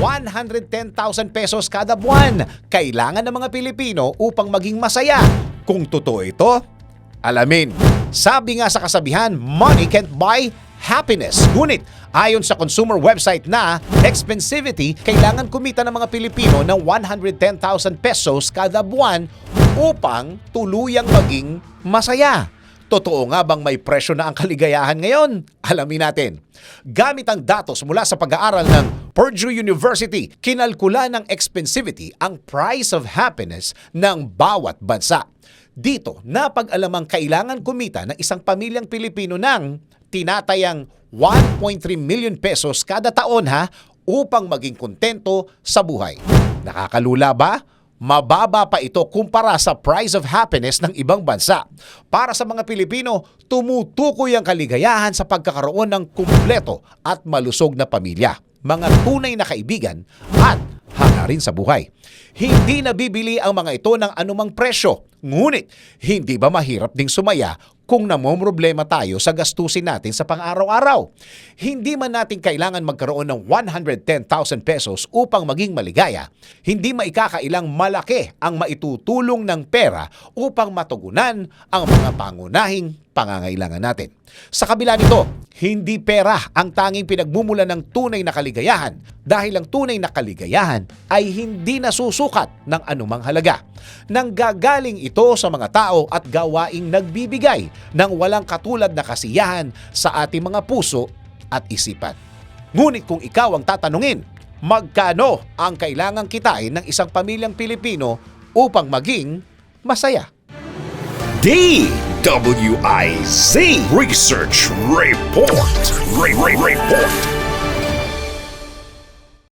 110,000 pesos kada buwan kailangan ng mga Pilipino upang maging masaya. Kung totoo ito, alamin. Sabi nga sa kasabihan, money can't buy happiness. Ngunit, ayon sa consumer website na Expensivity, kailangan kumita ng mga Pilipino ng 110,000 pesos kada buwan upang tuluyang maging masaya. Totoo nga bang may presyo na ang kaligayahan ngayon? Alamin natin. Gamit ang datos mula sa pag-aaral ng Purdue University, kinalkula ng Expensivity ang price of happiness ng bawat bansa. Dito, napag-alamang kailangan kumita ng isang pamilyang Pilipino ng tinatayang 1.3 million pesos kada taon ha upang maging kontento sa buhay. Nakakalula ba? Mababa pa ito kumpara sa price of happiness ng ibang bansa. Para sa mga Pilipino, tumutukoy ang kaligayahan sa pagkakaroon ng kumpleto at malusog na pamilya, mga tunay na kaibigan at hangarin sa buhay. Hindi nabibili ang mga ito ng anumang presyo. Ngunit, hindi ba mahirap ding sumaya kung namomroblema tayo sa gastusin natin sa pang-araw-araw? Hindi man natin kailangan magkaroon ng 110,000 pesos upang maging maligaya. Hindi maikakailang malaki ang maitutulong ng pera upang matugunan ang mga pangunahing pangangailangan natin. Sa kabila nito, hindi pera ang tanging pinagmumulan ng tunay na kaligayahan dahil ang tunay na kaligayahan ay hindi nasusukat ng anumang halaga. Nanggagaling ito sa mga tao at gawaing nagbibigay ng walang katulad na kasiyahan sa ating mga puso at isipan. Ngunit kung ikaw ang tatanungin, magkano ang kailangang kitain ng isang pamilyang Pilipino upang maging masaya? DWIZ Research Report. Re- Re- Report.